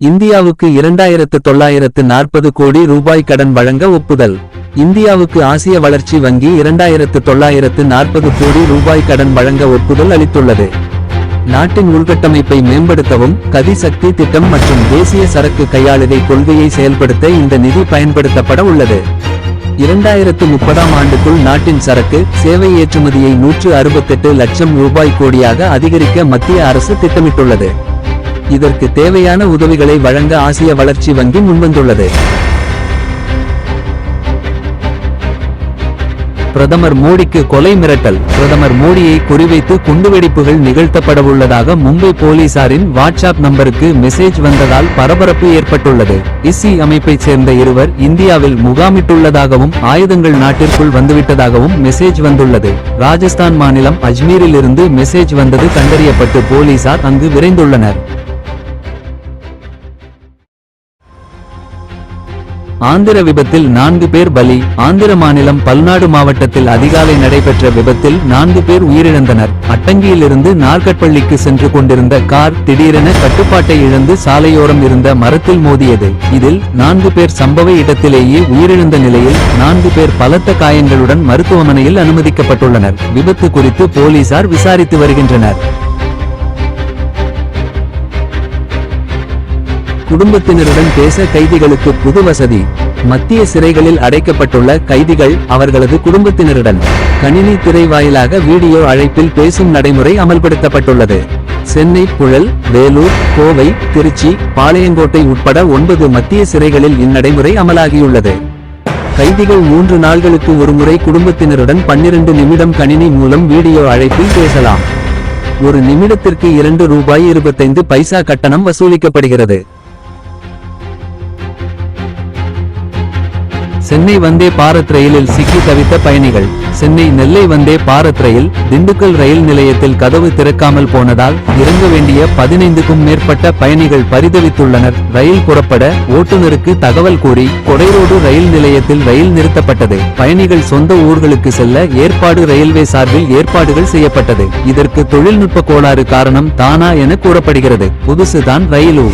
இந்தியாவுக்கு இரண்டாயிரத்து தொள்ளாயிரத்து நாற்பது கோடி ரூபாய் கடன் வழங்க ஒப்புதல். இந்தியாவுக்கு ஆசிய வளர்ச்சி வங்கி இரண்டாயிரத்து தொள்ளாயிரத்து நாற்பது கோடி ரூபாய் கடன் வழங்க ஒப்புதல் அளித்துள்ளது. நாட்டின் உள்கட்டமைப்பை மேம்படுத்தவும் கதி சக்தி திட்டம் மற்றும் தேசிய சரக்கு கையாளுகை கொள்கையை செயல்படுத்த இந்த நிதி பயன்படுத்தப்பட உள்ளது. இரண்டாயிரத்து முப்பதாம் ஆண்டுக்குள் நாட்டின் சரக்கு சேவை ஏற்றுமதியை நூற்று அறுபத்தெட்டு லட்சம் ரூபாய் கோடியாக அதிகரிக்க மத்திய அரசு திட்டமிட்டுள்ளது. இதற்கு தேவையான உதவிகளை வழங்க ஆசிய வளர்ச்சி வங்கி முன்வந்துள்ளது. பிரதமர் மோடிக்கு கொலை மிரட்டல். பிரதமர் மோடியை குறிவைத்து குண்டுவெடிப்புகள் நிகழ்த்தப்படவுள்ளதாக மும்பை போலீசாரின் வாட்ஸ்அப் நம்பருக்கு மெசேஜ் வந்ததால் பரபரப்பு ஏற்பட்டுள்ளது. இசி அமைப்பைச் சேர்ந்த இருவர் இந்தியாவில் முகாமிட்டுள்ளதாகவும் ஆயுதங்கள் நாட்டிற்குள் வந்துவிட்டதாகவும் மெசேஜ் வந்துள்ளது. ராஜஸ்தான் மாநிலம் அஜ்மீரில் இருந்து மெசேஜ் வந்தது கண்டறியப்பட்டு போலீசார் அங்கு விரைந்துள்ளனர். ஆந்திர விபத்தில் நான்கு பேர் பலி. ஆந்திர மாநிலம் பல்நாடு மாவட்டத்தில் அதிகாலை நடைபெற்ற விபத்தில் நான்கு பேர் உயிரிழந்தனர். அட்டங்கியிலிருந்து நார்கட்பள்ளிக்கு சென்று கொண்டிருந்த கார் திடீரென கட்டுப்பாட்டை இழந்து சாலையோரம் இருந்த மரத்தில் மோதியது. இதில் நான்கு பேர் சம்பவ இடத்திலேயே உயிரிழந்த நிலையில் நான்கு பேர் பலத்த காயங்களுடன் மருத்துவமனையில் அனுமதிக்கப்பட்டுள்ளனர். விபத்து குறித்து போலீசார் விசாரித்து வருகின்றனர். குடும்பத்தினருடன் பேச கைதிகளுக்கு புது வசதி. மத்திய சிறைகளில் அடைக்கப்பட்டுள்ள கைதிகள் அவர்களது குடும்பத்தினருடன் கணினி திரை வாயிலாக வீடியோ அழைப்பில் பேசும் நடைமுறை அமல்படுத்தப்பட்டுள்ளது. சென்னை புழல் வேலூர் கோவை திருச்சி பாளையங்கோட்டை உட்பட ஒன்பது மத்திய சிறைகளில் இந்நடைமுறை அமலாகியுள்ளது. கைதிகள் மூன்று நாள்களுக்கு ஒருமுறை குடும்பத்தினருடன் பன்னிரண்டு நிமிடம் கணினி மூலம் வீடியோ அழைப்பில் பேசலாம். ஒரு நிமிடத்திற்கு இரண்டு ரூபாய் இருபத்தைந்து பைசா கட்டணம் வசூலிக்கப்படுகிறது. சென்னை வந்தே பாரத் ரயிலில் சிக்கி தவித்த பயணிகள். சென்னை நெல்லை வந்தே பாரத் ரயில் திண்டுக்கல் ரயில் நிலையத்தில் கதவு திறக்காமல் போனதால் இறங்க வேண்டிய பதினைந்துக்கும் மேற்பட்ட பயணிகள் பரிதவித்துள்ளனர். ரயில் புறப்பட ஓட்டுநருக்கு தகவல் கூறி கொடைரோடு ரயில் நிலையத்தில் ரயில் நிறுத்தப்பட்டது. பயணிகள் சொந்த ஊர்களுக்கு செல்ல ஏற்பாடு ரயில்வே சார்பில் ஏற்பாடுகள் செய்யப்பட்டது. இதற்கு தொழில்நுட்ப கோளாறு காரணம் தானா என கூறப்படுகிறது. புதுசுதான் ரயிலு.